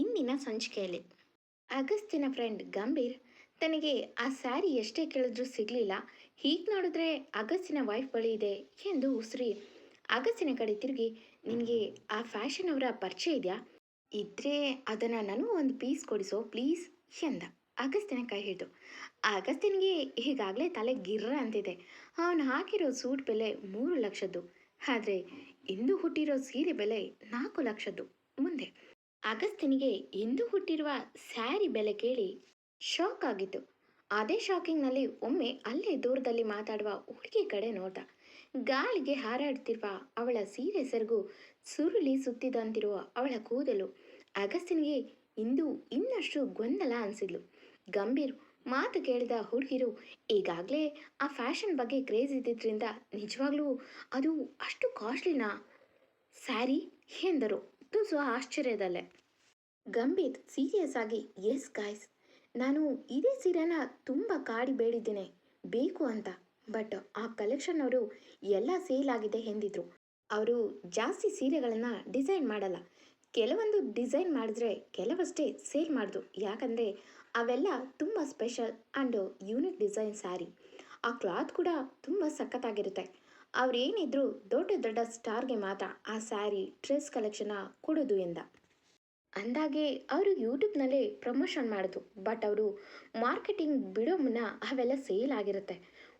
ಇಂದಿನ ಸಂಚಿಕೆಯಲ್ಲಿ. ಅಗಸ್ತಿನ ಫ್ರೆಂಡ್ ಗಂಭೀರ್ ತನಗೆ ಆ ಸ್ಯಾರಿ ಎಷ್ಟೇ ಕೇಳಿದ್ರೂ ಸಿಗಲಿಲ್ಲ. ಹೀಗೆ ನೋಡಿದ್ರೆ ಅಗಸ್ತಿನ ವೈಫ್ ಬಳಿ ಇದೆ ಎಂದು ಉಸಿರಿ. ಅಗಸ್ತಿನ ಕಡೆ ತಿರುಗಿ, ನಿನಗೆ ಆ ಫ್ಯಾಷನ್ ಅವರ ಪರಿಚಯ ಇದೆಯಾ? ಇದ್ರೆ ಅದನ್ನು ನಾನು ಒಂದು ಪೀಸ್ ಕೊಡಿಸೋ ಪ್ಲೀಸ್ ಎಂದ. ಅಗಸ್ತಿನ ಕೈ ಹಿಡಿದು. ಅಗಸ್ತಿನಿಗೆ ಈಗಾಗಲೇ ತಲೆ ಗಿರ್ರ ಅಂತಿದೆ. ಅವನು ಹಾಕಿರೋ ಸೂಟ್ ಬೆಲೆ ಮೂರು ಲಕ್ಷದ್ದು. ಆದರೆ ಇಂದು ಹುಟ್ಟಿರೋ ಸೀರೆ ಬೆಲೆ ನಾಲ್ಕು ಲಕ್ಷದ್ದು, ಮುಂದೆ. ಅಗಸ್ತಿನಿಗೆ ಇಂದು ಹುಟ್ಟಿರುವ ಸ್ಯಾರಿ ಬೆಲೆ ಕೇಳಿ ಶಾಕ್ ಆಗಿತ್ತು. ಅದೇ ಶಾಕಿಂಗ್ನಲ್ಲಿ ಒಮ್ಮೆ ಅಲ್ಲೇ ದೂರದಲ್ಲಿ ಮಾತಾಡುವ ಹುಡುಗಿ ಕಡೆ ನೋಟ ಗಾಳಿಗೆ ಹಾರಾಡ್ತಿರುವ ಅವಳ ಸೀರೆ ಸೆರಗು ಸುರುಳಿ ಸುತ್ತಿದಂತಿರುವ ಅವಳ ಕೂದಲು ಅಗಸ್ತಿನಿಗೆ ಇಂದು ಇನ್ನಷ್ಟು ಗೊಂದಲ ಅನಿಸಿದ್ಲು. ಗಂಭೀರ್ ಮಾತು ಕೇಳಿದ ಹುಡುಗಿರು, ಈಗಾಗಲೇ ಆ ಫ್ಯಾಷನ್ ಬಗ್ಗೆ ಕ್ರೇಜ್ ಇದ್ದಿದ್ದರಿಂದ ನಿಜವಾಗ್ಲೂ ಅದು ಅಷ್ಟು ಕಾಸ್ಟ್ಲಿನಾ ಸ್ಯಾರಿ? ಎಂದರು. ತುಸು ಆಶ್ಚರ್ಯದಲ್ಲೇ ಗಂಭೀರ್ ಸೀರಿಯಸ್ ಆಗಿ ಎಸ್ ಗಾಯ್ಸ್ ನಾನು ಇದೇ ಸೀರೆನ ತುಂಬ ಕಾಡಿ ಬೇಡಿದ್ದೀನಿ, ಬೇಕು ಅಂತ. ಬಟ್ ಆ ಕಲೆಕ್ಷನ್ ಅವರು ಎಲ್ಲ ಸೇಲ್ ಆಗಿದೆ ಎಂದಿದ್ರು. ಅವರು ಜಾಸ್ತಿ ಸೀರೆಗಳನ್ನು ಡಿಸೈನ್ ಮಾಡಲ್ಲ. ಕೆಲವೊಂದು ಡಿಸೈನ್ ಮಾಡಿದ್ರೆ ಕೆಲವಷ್ಟೇ ಸೇಲ್ ಮಾಡಿದ್ರು ಯಾಕಂದರೆ ಅವೆಲ್ಲ ತುಂಬ special and unique design sari ಆ ಕ್ಲಾತ್ ಕೂಡ ತುಂಬ ಸಖತ್ತಾಗಿರುತ್ತೆ. ಅವ್ರೇನಿದ್ರು ದೊಡ್ಡ ದೊಡ್ಡ ಸ್ಟಾರ್ಗೆ ಮಾತ್ರ ಆ ಸ್ಯಾರಿ ಡ್ರೆಸ್ ಕಲೆಕ್ಷನ್ನ ಕೊಡೋದು ಎಂದ. ಅಂದಾಗೆ ಅವರು ಯೂಟ್ಯೂಬ್ನಲ್ಲೇ ಪ್ರಮೋಷನ್ ಮಾಡಿದ್ರು ಬಟ್ ಅವರು ಮಾರ್ಕೆಟಿಂಗ್ ಬಿಡೋ ಮುನ್ನ ಅವೆಲ್ಲ ಸೇಲ್ ಆಗಿರುತ್ತೆ.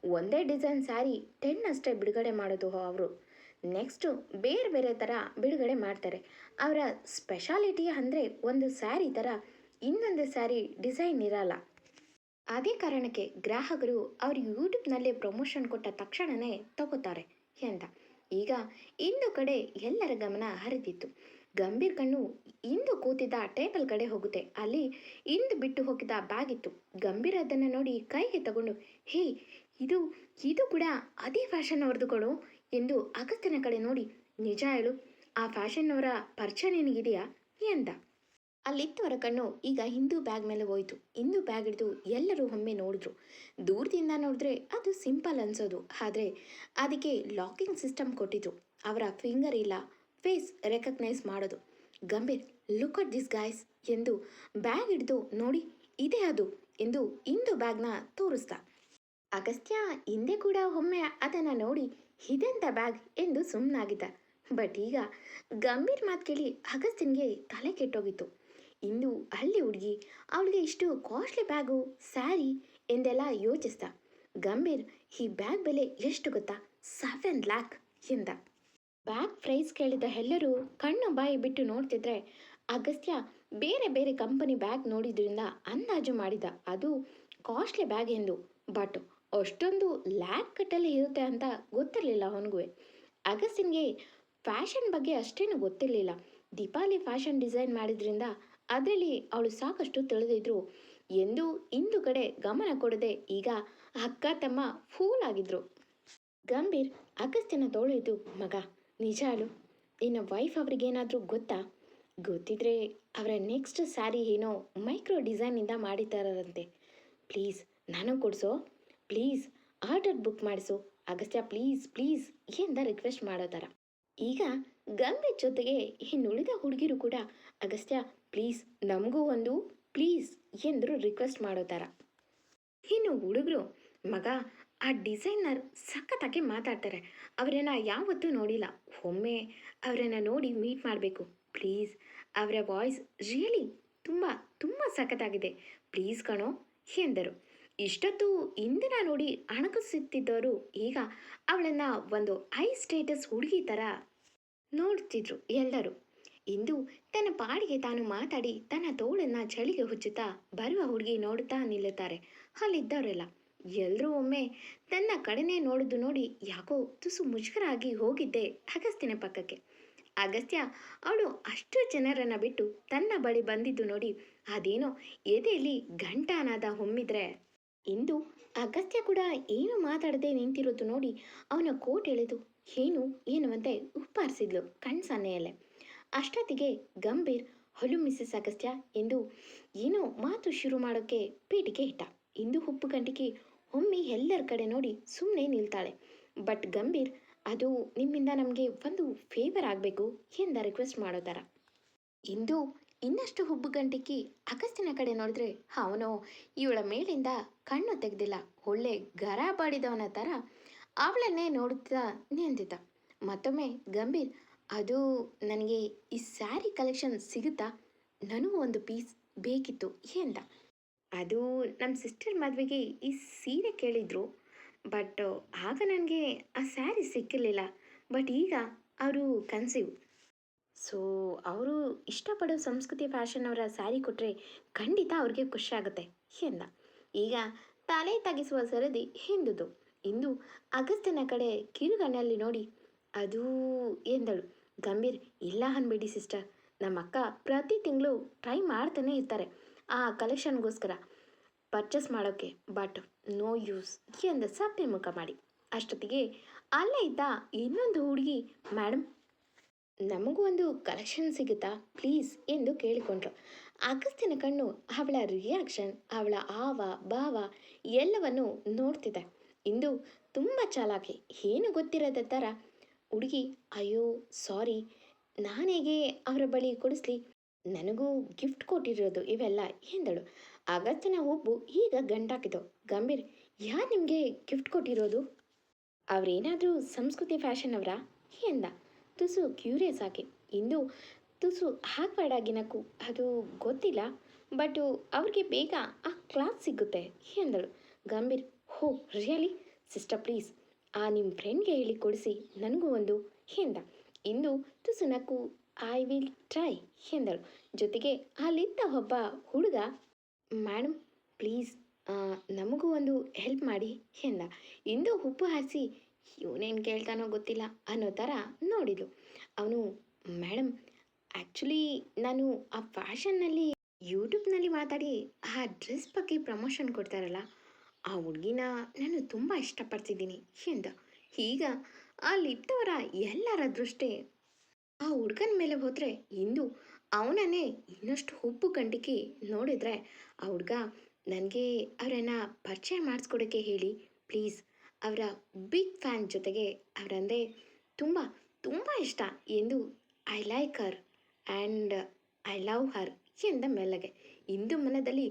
ಒಂದೇ ಡಿಸೈನ್ ಸ್ಯಾರಿ ಟೆನ್ ಅಷ್ಟೇ ಬಿಡುಗಡೆ ಮಾಡೋದು ಅವರು. ನೆಕ್ಸ್ಟು ಬೇರೆ ಬೇರೆ ಥರ ಬಿಡುಗಡೆ ಮಾಡ್ತಾರೆ. ಅವರ ಸ್ಪೆಷಾಲಿಟಿ ಅಂದರೆ ಒಂದು ಸ್ಯಾರಿ ಥರ ಇನ್ನೊಂದು ಸ್ಯಾರಿ ಡಿಸೈನ್ ಇರಲ್ಲ. ಅದೇ ಕಾರಣಕ್ಕೆ ಗ್ರಾಹಕರು ಅವ್ರ ಯೂಟ್ಯೂಬ್ನಲ್ಲೇ ಪ್ರಮೋಷನ್ ಕೊಟ್ಟ ತಕ್ಷಣವೇ ತಗೋತಾರೆ ಎಂದ ಈಗ ಇಂದು ಕಡೆ ಎಲ್ಲರ ಗಮನ ಹರಿದಿತ್ತು. ಗಂಭೀರ್ ಕಣ್ಣು ಇಂದು ಕೂತಿದ್ದ ಟೇಬಲ್ ಕಡೆ ಹೋಗುತ್ತೆ. ಅಲ್ಲಿ ಇಂದು ಬಿಟ್ಟು ಹೋಗಿದ್ದ ಬ್ಯಾಗ್ ಇತ್ತು. ಗಂಭೀರ್ ಅದನ್ನು ನೋಡಿ ಕೈಗೆ ತಗೊಂಡು, ಹೇ, ಇದು ಇದು ಕೂಡ ಅದೇ ಫ್ಯಾಷನ್ ಅವ್ರದ್ದು ಎಂದು ಅಗಸ್ತ್ಯನ ಕಡೆ ನೋಡಿ, ನಿಜ ಹೇಳು, ಆ ಫ್ಯಾಷನ್ ಅವರ ಪರಿಚಯ ನಿನಗಿದೆಯಾ? ಎಂದ ಅಲ್ಲಿತ್ತವರ ಕಣ್ಣು ಈಗ ಹಿಂದೂ ಬ್ಯಾಗ್ ಮೇಲೆ ಹೋಯಿತು. ಹಿಂದೂ ಬ್ಯಾಗ್ ಹಿಡಿದು ಎಲ್ಲರೂ ಒಮ್ಮೆ ನೋಡಿದ್ರು. ದೂರದಿಂದ ನೋಡಿದ್ರೆ ಅದು ಸಿಂಪಲ್ ಅನ್ಸೋದು. ಆದರೆ ಅದಕ್ಕೆ ಲಾಕಿಂಗ್ ಸಿಸ್ಟಮ್ ಕೊಟ್ಟಿದ್ರು. ಅವರ ಫಿಂಗರ್ ಇಲ್ಲ. ಫೇಸ್ ರೆಕಗ್ನೈಸ್ ಮಾಡೋದು. Gambhir, look at this guys ಎಂದು ಬ್ಯಾಗ್ ಹಿಡಿದು ನೋಡಿ, ಇದೇ ಅದು ಎಂದು ಹಿಂದೂ ಬ್ಯಾಗ್ನ ತೋರಿಸ್ದ. ಅಗಸ್ತ್ಯ ಹಿಂದೆ ಕೂಡ ಒಮ್ಮೆ ಅದನ್ನು ನೋಡಿ ಇದೆಂಥ ಬ್ಯಾಗ್ ಎಂದು ಸುಮ್ಮನಾಗಿದ್ದ ಬಟ್ ಈಗ ಗಂಭೀರ್ ಮಾತು ಕೇಳಿ ಅಗಸ್ತ್ಯನ್ಗೆ ತಲೆ ಕೆಟ್ಟೋಗಿತ್ತು. ಇಂದು ಹಳ್ಳಿ ಹುಡುಗಿ, ಅವಳಿಗೆ ಇಷ್ಟು ಕಾಸ್ಟ್ಲಿ ಬ್ಯಾಗು ಸ್ಯಾರಿ ಎಂದೆಲ್ಲ ಯೋಚಿಸ್ದ. ಗಂಭೀರ್, ಈ ಬ್ಯಾಗ್ ಬೆಲೆ ಎಷ್ಟು ಗೊತ್ತಾ? ಸೆವೆನ್ ಲ್ಯಾಕ್ ಎಂದ. ಬ್ಯಾಗ್ ಪ್ರೈಸ್ ಕೇಳಿದ ಎಲ್ಲರೂ ಕಣ್ಣು ಬಾಯಿ ಬಿಟ್ಟು ನೋಡ್ತಿದ್ರೆ ಅಗಸ್ತ್ಯ ಬೇರೆ ಬೇರೆ ಕಂಪನಿ ಬ್ಯಾಗ್ ನೋಡಿದ್ರಿಂದ ಅಂದಾಜು ಮಾಡಿದ. ಅದು ಕಾಸ್ಟ್ಲಿ ಬ್ಯಾಗ್ ಎಂದು. ಬಟ್ ಅಷ್ಟೊಂದು ಲ್ಯಾಕ್ ಕಟ್ಟಲ್ಲಿ ಇರುತ್ತೆ ಅಂತ ಗೊತ್ತಿರಲಿಲ್ಲ ಅವನಿಗೂ ಅಗಸ್ತಿನ್ಗೆ ಫ್ಯಾಷನ್ ಬಗ್ಗೆ ಅಷ್ಟೇನು ಗೊತ್ತಿರಲಿಲ್ಲ. ದೀಪಾಲಿ ಫ್ಯಾಷನ್ ಡಿಸೈನ್ ಮಾಡಿದ್ರಿಂದ ಅದರಲ್ಲಿ ಅವಳು ಸಾಕಷ್ಟು ತಿಳಿದಿದ್ರು. ಎಂದು ಇಂದು ಕಡೆ ಗಮನ ಕೊಡದೆ ಈಗ ಅಕ್ಕ ತಮ್ಮ ಫೂಲ್ ಆಗಿದ್ರು. ಗಂಭೀರ್ ಅಗಸ್ತ್ಯನ ತೋಳಿದ್ದು ಮಗ, ನಿಜ ಅಳು ನಿನ್ನ ವೈಫ್ ಅವ್ರಿಗೇನಾದರೂ ಗೊತ್ತಾ? ಗೊತ್ತಿದ್ರೆ ಅವರ ನೆಕ್ಸ್ಟ್ ಸ್ಯಾರಿ ಏನೋ ಮೈಕ್ರೋ ಡಿಸೈನಿಂದ ಮಾಡಿದ್ದಾರಂತೆ ಪ್ಲೀಸ್ ನಾನು ಕೊಡಿಸೋ? ಪ್ಲೀಸ್ ಆರ್ಡರ್ ಬುಕ್ ಮಾಡಿಸು. ಅಗಸ್ತ್ಯ ಪ್ಲೀಸ್ ಪ್ಲೀಸ್ ಎಂದ ರಿಕ್ವೆಸ್ಟ್ ಮಾಡೋ ಥರ. ಈಗ ಗಂಗೆ ಜೊತೆಗೆ ಇನ್ನುಳಿದ ಹುಡುಗಿರು ಕೂಡ, ಅಗಸ್ತ್ಯ ಪ್ಲೀಸ್ ನಮಗೂ ಒಂದು ಪ್ಲೀಸ್ ಎಂದರು ರಿಕ್ವೆಸ್ಟ್ ಮಾಡೋ ಥರ. ಇನ್ನು ಹುಡುಗರು, ಮಗ, ಆ ಡಿಸೈನರ್ ಸಖತ್ತಾಗಿ ಮಾತಾಡ್ತಾರೆ. ಅವರನ್ನು ಯಾವತ್ತೂ ನೋಡಿಲ್ಲ. ಒಮ್ಮೆ ಅವರನ್ನು ನೋಡಿ ಮೀಟ್ ಮಾಡಬೇಕು. ಪ್ಲೀಸ್ ಅವರ ವಾಯ್ಸ್ ರಿಯಲಿ ತುಂಬ ತುಂಬ ಸಖತ್ತಾಗಿದೆ. ಪ್ಲೀಸ್ ಕಣೋ ಎಂದರು. ಇಷ್ಟೊತ್ತು ಇಂದಿನ ನೋಡಿ ಅಣಕಿಸುತ್ತಿದ್ದವರು ಈಗ ಅವಳನ್ನು ಒಂದು ಹೈ ಸ್ಟೇಟಸ್ ಹುಡುಗಿ ಥರ ನೋಡ್ತಿದ್ರು ಎಲ್ಲರೂ. ಇಂದು ತನ್ನ ಪಾಡಿಗೆ ತಾನು ಮಾತಾಡಿ ತನ್ನ ತೋಳನ್ನ ಚಳಿಗೆ ಹುಚ್ಚುತ್ತಾ ಬರುವ ಹುಡುಗಿ ನೋಡುತ್ತಾ ನಿಲ್ಲುತ್ತಾರೆ. ಅಲ್ಲಿದ್ದವರೆಲ್ಲ ಎಲ್ಲರೂ ಒಮ್ಮೆ ತನ್ನ ಕಡೆನೇ ನೋಡಿದ್ದು ನೋಡಿ ಯಾಕೋ ತುಸು ಮುಜುಗರ ಆಗಿ ಹೋಗಿದ್ದೆ ಅಗಸ್ತಿನ ಪಕ್ಕಕ್ಕೆ. ಅಗಸ್ತ್ಯ ಅವಳು ಅಷ್ಟು ಜನರನ್ನು ಬಿಟ್ಟು ತನ್ನ ಬಳಿ ಬಂದಿದ್ದು ನೋಡಿ ಅದೇನೋ ಎದೆಯಲ್ಲಿ ಗಂಟಾನಾದ ಹೊಮ್ಮಿದ್ರೆ. ಇಂದು ಅಗಸ್ತ್ಯ ಕೂಡ ಏನು ಮಾತಾಡದೆ ನಿಂತಿರೋದು ನೋಡಿ ಅವನ ಕೋಟ್ ಎಳೆದು, ಏನು ಏನು? ಅಂತೆ ಉಪ್ಪಾರಿಸಿದ್ಲು ಕಣ್ ಸನ್ನೆಯಲ್ಲೇ. ಅಷ್ಟೊತ್ತಿಗೆ ಗಂಭೀರ್, ಹೊಲು ಮಿಸ್ಸಸ್ ಅಗಸ್ತ್ಯ ಎಂದು ಏನೋ ಮಾತು ಶುರು ಮಾಡೋಕ್ಕೆ ಪೇಟಿಗೆ ಇಟ್ಟ. ಇಂದು ಉಪ್ಪು ಗಂಟಿಗೆ ಒಮ್ಮೆ ಎಲ್ಲರ ಕಡೆ ನೋಡಿ ಸುಮ್ಮನೆ ನಿಲ್ತಾಳೆ. ಬಟ್ ಗಂಭೀರ್, ಅದು ನಿಮ್ಮಿಂದ ನಮಗೆ ಒಂದು ಫೇವರ್ ಆಗಬೇಕು ಎಂದ ರಿಕ್ವೆಸ್ಟ್ ಮಾಡೋ ಥರ. ಇಂದು ಇನ್ನಷ್ಟು ಹುಬ್ಬು ಗಂಟಿಕ್ಕಿ ಅಗಸ್ತಿನ ಕಡೆ ನೋಡಿದ್ರೆ ಅವನು ಇವಳ ಮೇಲಿಂದ ಕಣ್ಣು ತೆಗೆದಿಲ್ಲ. ಒಳ್ಳೆ ಗರ ಬಾಡಿದವನ ಥರ ಅವಳನ್ನೇ ನೋಡುತ್ತಾ ನಿಂತಿದ್ದ. ಮತ್ತೊಮ್ಮೆ, ಗಂಭೀರ್, ಅದು ನನಗೆ ಈ ಸ್ಯಾರಿ ಕಲೆಕ್ಷನ್ ಸಿಗುತ್ತಾ? ನನಗೂ ಒಂದು ಪೀಸ್ ಬೇಕಿತ್ತು, ಎಂದ. ಅದು ನಮ್ಮ ಸಿಸ್ಟರ್ ಮದುವೆಗೆ ಈ ಸೀರೆ ಕೇಳಿದ್ರು. ಬಟ್, ಆಗ ನನಗೆ ಆ ಸ್ಯಾರಿ ಸಿಕ್ಕಿರಲಿಲ್ಲ. ಬಟ್ ಈಗ ಅವರು ಕನ್ಸೀವ್. ಸೊ ಅವರು ಇಷ್ಟಪಡೋ ಸಂಸ್ಕೃತಿ ಫ್ಯಾಷನ್ ಅವರ ಸ್ಯಾರಿ ಕೊಟ್ಟರೆ ಖಂಡಿತ ಅವ್ರಿಗೆ ಖುಷಿಯಾಗುತ್ತೆ ಎಂದ. ಈಗ ತಲೆ ತಗ್ಗಿಸುವ ಸರದಿ ಹಿಂದುದು. ಇಂದು ಅಗಸ್ತ್ಯನ ಕಡೆ ಕಿರುಗಣ್ಣಲ್ಲಿ ನೋಡಿ, ಅದು ಎಂದಳು. ಗಂಭೀರ್, ಇಲ್ಲ ಅನ್ಬೇಡಿ ಸಿಸ್ಟರ್. ನಮ್ಮ ಅಕ್ಕ ಪ್ರತಿ ತಿಂಗಳು ಟ್ರೈ ಮಾಡ್ತಾನೆ ಇರ್ತಾರೆ, ಆ ಕಲೆಕ್ಷನ್ಗೋಸ್ಕರ. ಪರ್ಚೇಸ್ ಮಾಡೋಕ್ಕೆ ಬಟ್ ನೋ ಯೂಸ್, ಎಂದ ಸಪ್ಪೆ ಮುಖ ಮಾಡಿ. ಅಷ್ಟೊತ್ತಿಗೆ ಅಲ್ಲೇ ಇದ್ದ ಇನ್ನೊಂದು ಹುಡುಗಿ ಮೇಡಮ್ ನಮಗೂ ಒಂದು ಕಲೆಕ್ಷನ್ ಸಿಗುತ್ತಾ? ಪ್ಲೀಸ್ ಎಂದು ಕೇಳಿಕೊಂಡ್ರು. ಅಗಸ್ತಿನ ಕಣ್ಣು, ಅವಳ ರಿಯಾಕ್ಷನ್ ಅವಳ ಆವ, ಭಾವ ಎಲ್ಲವನ್ನು ನೋಡ್ತಿದೆ ಇಂದು ತುಂಬ ಚಾಲಾಕಿ. ಏನು ಗೊತ್ತಿರದ ಥರ ಹುಡುಗಿ, ಅಯ್ಯೋ ಸಾರಿ ನಾನೇಗೆ ಅವರ ಬಳಿ ಕೊಡಿಸ್ಲಿ? ನನಗೂ ಗಿಫ್ಟ್ ಕೊಟ್ಟಿರೋದು ಇವೆಲ್ಲ ಎಂದಳು. ಅಗಸ್ತಿನ ಒಬ್ಬು ಈಗ ಗಂಟಾಕಿತು. ಗಂಭೀರ್, ಯಾರು ನಿಮಗೆ ಗಿಫ್ಟ್ ಕೊಟ್ಟಿರೋದು? ಅವರೇನಾದರೂ ಸಂಸ್ಕೃತಿ ಫ್ಯಾಷನ್ ಅವರಾ? ಎಂದ. ತುಸು ಕ್ಯೂರಿಯಸ್ ಆಗಿ. ಇಂದು ತುಸು ಹಾಕ್ಬೇಡಾಗಿನಕ್ಕೂ ಅದು ಗೊತ್ತಿಲ್ಲ. ಬಟ್ ಅವ್ರಿಗೆ ಬೇಗ, ಆ ಕ್ಲಾಸ್ ಸಿಗುತ್ತೆ, ಎಂದಳು. ಗಂಭೀರ್, ಹೋ ರಿಯಲಿ ಸಿಸ್ಟರ್ ಪ್ಲೀಸ್ ಆ ನಿಮ್ಮ ಫ್ರೆಂಡ್ಗೆ ಹೇಳಿ ಕೊಡಿಸಿ, ನನಗೂ ಒಂದು, ಎಂದ. ಇಂದು ತುಸು ನಕ್ಕು ಐ ವಿಲ್ ಟ್ರೈ ಎಂದಳು. ಜೊತೆಗೆ, ಅಲ್ಲಿದ್ದ ಒಬ್ಬ ಹುಡುಗ ಮೇಡಮ್ ಪ್ಲೀಸ್ ನಮಗೂ ಒಂದು ಹೆಲ್ಪ್ ಮಾಡಿ, ಎಂದ. ಇಂದು ಉಪ್ಪು ಹಾರಿಸಿ ಇವನೇನು ಕೇಳ್ತಾನೋ ಗೊತ್ತಿಲ್ಲ ಅನ್ನೋ ಥರ ನೋಡಿದ್ಲು. ಅವನು ಮೇಡಮ್ ಆ್ಯಕ್ಚುಲಿ ನಾನು ಆ ಫ್ಯಾಷನ್ನಲ್ಲಿ, ಯೂಟ್ಯೂಬ್ನಲ್ಲಿ ಮಾತಾಡಿ ಆ ಡ್ರೆಸ್ ಬಗ್ಗೆ ಪ್ರಮೋಷನ್ ಕೊಡ್ತಾರಲ್ಲ, ಆ ಹುಡುಗಿನ ನಾನು ತುಂಬ ಇಷ್ಟಪಡ್ತಿದ್ದೀನಿ ಎಂದ. ಈಗ ಅಲ್ಲಿದ್ದವರ ಎಲ್ಲರ ದೃಷ್ಟಿ, ಆ ಹುಡುಗನ ಮೇಲೆ ಹೋದರೆ ಇಂದು ಅವನನ್ನೇ ಇನ್ನಷ್ಟು ಉಪ್ಪು ಕಂಡಿಕೆ ನೋಡಿದರೆ ಆ ಹುಡುಗ, ನನಗೆ ಅವರನ್ನು ಪರಿಚಯ ಮಾಡಿಸ್ಕೊಡೋಕ್ಕೆ ಹೇಳಿ, ಪ್ಲೀಸ್ ಅವರ ಬಿಗ್ ಫ್ಯಾನ್ ಜೊತೆಗೆ ಅವರಂದರೆ ತುಂಬ ತುಂಬ ಇಷ್ಟ ಎಂದು I like her and I love her ಎಂದ ಮೆಲ್ಲಗೆ ಇಂದು ಮನದಲ್ಲಿ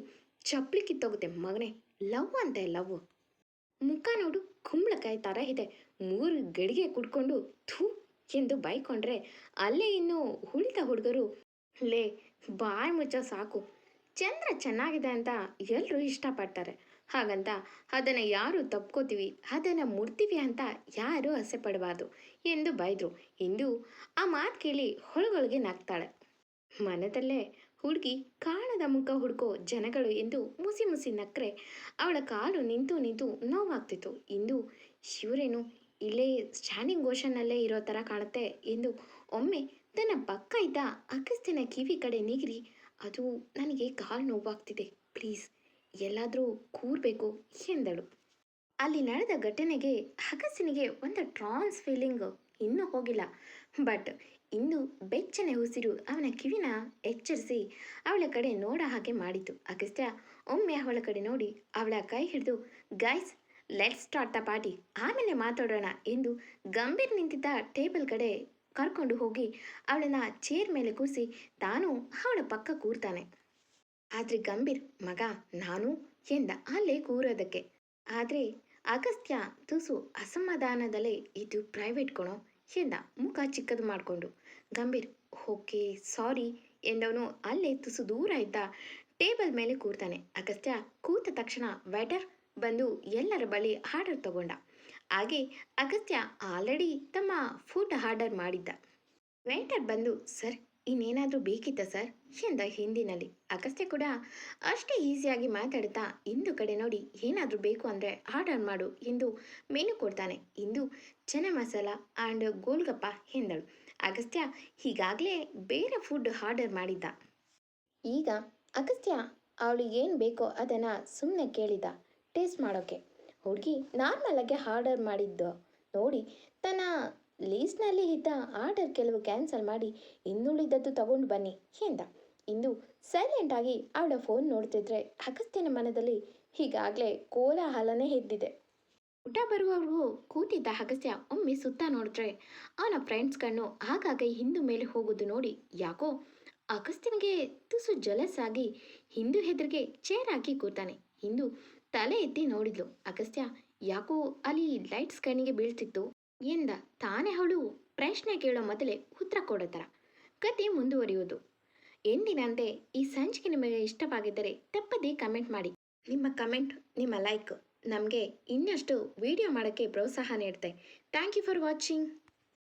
ಚಪ್ಪಲಿ ಕಿತ್ತೋಗುತ್ತೆ ಮಗನೇ ಲವ್ ಅಂತೆ ಲವ್ ಮುಖ ನೋಡು, ಕುಂಬಳಕಾಯಿ ಥರ ಇದೆ. ಮೂರು ಗಡಿಗೆ ಕುಡ್ಕೊಂಡು ಥೂ ಎಂದು ಬೈಕೊಂಡ್ರೆ ಅಲ್ಲೇ ಇನ್ನು ಉಳಿದ ಹುಡುಗರು, ಲೇ ಬಾಯಿ ಮುಚ್ಚ ಸಾಕು. ಚಂದ್ರ ಚೆನ್ನಾಗಿದೆ ಅಂತ ಎಲ್ಲರೂ ಇಷ್ಟಪಡ್ತಾರೆ. ಹಾಗಂತ, ಅದನ್ನು ಯಾರು ತಪ್ಕೋತೀವಿ? ಅದನ್ನು ಮುಡ್ತೀವಿ ಅಂತ ಯಾರೂ ಆಸೆ ಪಡಬಾರ್ದು ಎಂದು ಬೈದರು. ಇಂದು ಆ ಮಾತು ಕೇಳಿ ಹೊಳಗೊಳಗೆ ನಗ್ತಾಳೆ. ಮನದಲ್ಲೇ ಹುಡುಗಿ ಕಾಣದ ಮುಖ ಹುಡುಕೋ ಜನಗಳು ಎಂದು ಮುಸಿ ಮುಸಿ ನಕ್ಕರೆ ಅವಳ ಕಾಲು ನಿಂತು ನಿಂತು ನೋವಾಗ್ತಿತ್ತು. ಇಂದು ಶಿವರೇನು ಇಲ್ಲೇ ಸ್ಟ್ಯಾಂಡಿಂಗ್ ಓಷನ್ನಲ್ಲೇ ಇರೋ ಥರ ಕಾಣುತ್ತೆ ಎಂದು ಒಮ್ಮೆ ತನ್ನ ಪಕ್ಕ ಇದ್ದ ಅಗಸ್ತಿನ ಕಿವಿ ಕಡೆ ನಿಗಿರಿ, ಅದು ನನಗೆ ಕಾಲು ನೋವಾಗ್ತಿದೆ. ಪ್ಲೀಸ್ ಎಲ್ಲಾದರೂ ಕೂರಬೇಕು ಎಂದಳು. ಅಲ್ಲಿ ನಡೆದ ಘಟನೆಗೆ ಹಗಸಿನಿಗೆ ಒಂದು ಟ್ರಾನ್ಸ್ ಫೀಲಿಂಗ್ ಇನ್ನೂ ಹೋಗಿಲ್ಲ. ಬಟ್ ಇಂದು ಬೆಚ್ಚನೆ ಉಸಿರು ಅವನ ಕಿವಿನ ಎಚ್ಚರಿಸಿ ಅವಳ ಕಡೆ ನೋಡ ಹಾಗೆ ಮಾಡಿತು. ಅಗಸ್ತ್ಯ ಒಮ್ಮೆ ಅವಳ ಕಡೆ ನೋಡಿ ಅವಳ ಕೈ ಹಿಡಿದು guys let's start the party ಆಮೇಲೆ ಮಾತಾಡೋಣ ಎಂದು ಗಂಭೀರ್ ನಿಂತಿದ್ದ ಟೇಬಲ್ ಕಡೆ ಕರ್ಕೊಂಡು ಹೋಗಿ ಅವಳನ್ನ ಚೇರ್ ಮೇಲೆ ಕೂರಿಸಿ ತಾನು ಅವಳ ಪಕ್ಕ ಕೂರ್ತಾನೆ. ಆದರೆ ಗಂಭೀರ್ ಮಗ ನಾನು ಎಂದ ಅಲ್ಲೇ ಕೂರೋದಕ್ಕೆ. ಆದರೆ ಅಗಸ್ತ್ಯ ತುಸು ಅಸಮಾಧಾನದಲ್ಲೇ ಇದು ಪ್ರೈವೇಟ್ ಕಣೋ ಎಂದ ಮುಖ ಚಿಕ್ಕದು ಮಾಡಿಕೊಂಡು. ಗಂಭೀರ್, ಓಕೆ ಸಾರಿ ಎಂದವನು ಅಲ್ಲೇ ತುಸು ದೂರ ಇದ್ದ ಟೇಬಲ್ ಮೇಲೆ ಕೂರ್ತಾನೆ. ಅಗಸ್ತ್ಯ ಕೂತ ತಕ್ಷಣ ವೆಟರ್ ಬಂದು ಎಲ್ಲರ ಬಳಿ ಆರ್ಡರ್ ತಗೊಂಡ. ಹಾಗೆ ಅಗಸ್ತ್ಯ ಆಲ್ರೆಡಿ ತಮ್ಮ ಫುಡ್ ಆರ್ಡರ್ ಮಾಡಿದ್ದ. ವೆಟರ್ ಬಂದು, ಸರ್ ಇನ್ನೇನಾದರೂ ಬೇಕಿತ್ತ ಸರ್? ಎಂದ ಹಿಂದಿನಲ್ಲಿ. ಅಗಸ್ತ್ಯ ಕೂಡ ಅಷ್ಟೇ ಈಸಿಯಾಗಿ ಮಾತಾಡ್ತಾ ಇಂದು ಕಡೆ ನೋಡಿ ಏನಾದರೂ ಬೇಕು ಅಂದರೆ ಆರ್ಡರ್ ಮಾಡು ಎಂದು ಮೆನು ಕೊಡ್ತಾನೆ. ಇಂದು ಚೆನ್ನ ಮಸಾಲ ಆ್ಯಂಡ್ ಗೋಲ್ಗಪ್ಪ ಎಂದಳು. ಅಗಸ್ತ್ಯ ಈಗಾಗಲೇ ಬೇರೆ ಫುಡ್ ಆರ್ಡರ್ ಮಾಡಿದ್ದ. ಈಗ ಅಗಸ್ತ್ಯ ಅವಳು ಏನು ಬೇಕೋ ಅದನ್ನು ಸುಮ್ಮನೆ ಕೇಳಿದ, ಟೇಸ್ಟ್ ಮಾಡೋಕ್ಕೆ ಹುಡುಗಿ ನಾರ್ಮಲಾಗೆ ಆರ್ಡರ್ ಮಾಡಿದ್ದು ನೋಡಿ, ತನ್ನ ಲೀಸ್ಟ್ನಲ್ಲಿ ಇದ್ದ ಆರ್ಡರ್ ಕೆಲವು ಕ್ಯಾನ್ಸಲ್ ಮಾಡಿ ಇನ್ನುಳಿದದ್ದು ತಗೊಂಡು ಬನ್ನಿ ಎಂದ. ಇಂದು ಸೈಲೆಂಟಾಗಿ ಅವಳ ಫೋನ್ ನೋಡ್ತಿದ್ರೆ ಅಗಸ್ತ್ಯನ ಮನದಲ್ಲಿ ಈಗಾಗಲೇ ಕೋಲಾಹಲನೇ ಎದ್ದಿದೆ. ಊಟ ಬರುವವರು ಕೂತಿದ್ದ ಅಗಸ್ತ್ಯ ಒಮ್ಮೆ ಸುತ್ತ ನೋಡಿದ್ರೆ ಅವನ ಫ್ರೆಂಡ್ಸ್ ಕಣ್ಣು ಆಗಾಗ ಹಿಂದೂ ಮೇಲೆ ಹೋಗೋದು ನೋಡಿ ಯಾಕೋ ಅಗಸ್ತ್ಯನಿಗೆ ತುಸು ಜಲಸ್ ಆಗಿ ಹಿಂದು ಹೆದರಿಗೆ ಚೇರ್ ಹಾಕಿ ಕೂತಾನೆ. ಹಿಂದೂ ತಲೆ ಎತ್ತಿ ನೋಡಿದ್ಲು ಅಗಸ್ತ್ಯ. ಯಾಕೋ ಅಲ್ಲಿ ಲೈಟ್ಸ್ ಕಣ್ಣಿಗೆ ಬೀಳ್ತಿತ್ತು. ಎಂದ ತಾನೇ ಅವಳು ಪ್ರಶ್ನೆ ಕೇಳೋ ಮೊದಲೇ ಉತ್ತರ ಕೊಡೋ ಥರ ಕತೆ ಮುಂದುವರಿಯೋದು ಎಂದಿನಂತೆ ಈ ಸಂಚಿಕೆ ನಿಮಗೆ ಇಷ್ಟವಾಗಿದ್ದರೆ ತಪ್ಪದೇ ಕಮೆಂಟ್ ಮಾಡಿ. ನಿಮ್ಮ ಕಮೆಂಟ್, ನಿಮ್ಮ ಲೈಕ್ ನಮಗೆ ಇನ್ನಷ್ಟು ವಿಡಿಯೋ ಮಾಡೋಕ್ಕೆ ಪ್ರೋತ್ಸಾಹ ನೀಡುತ್ತೆ. Thank you for watching.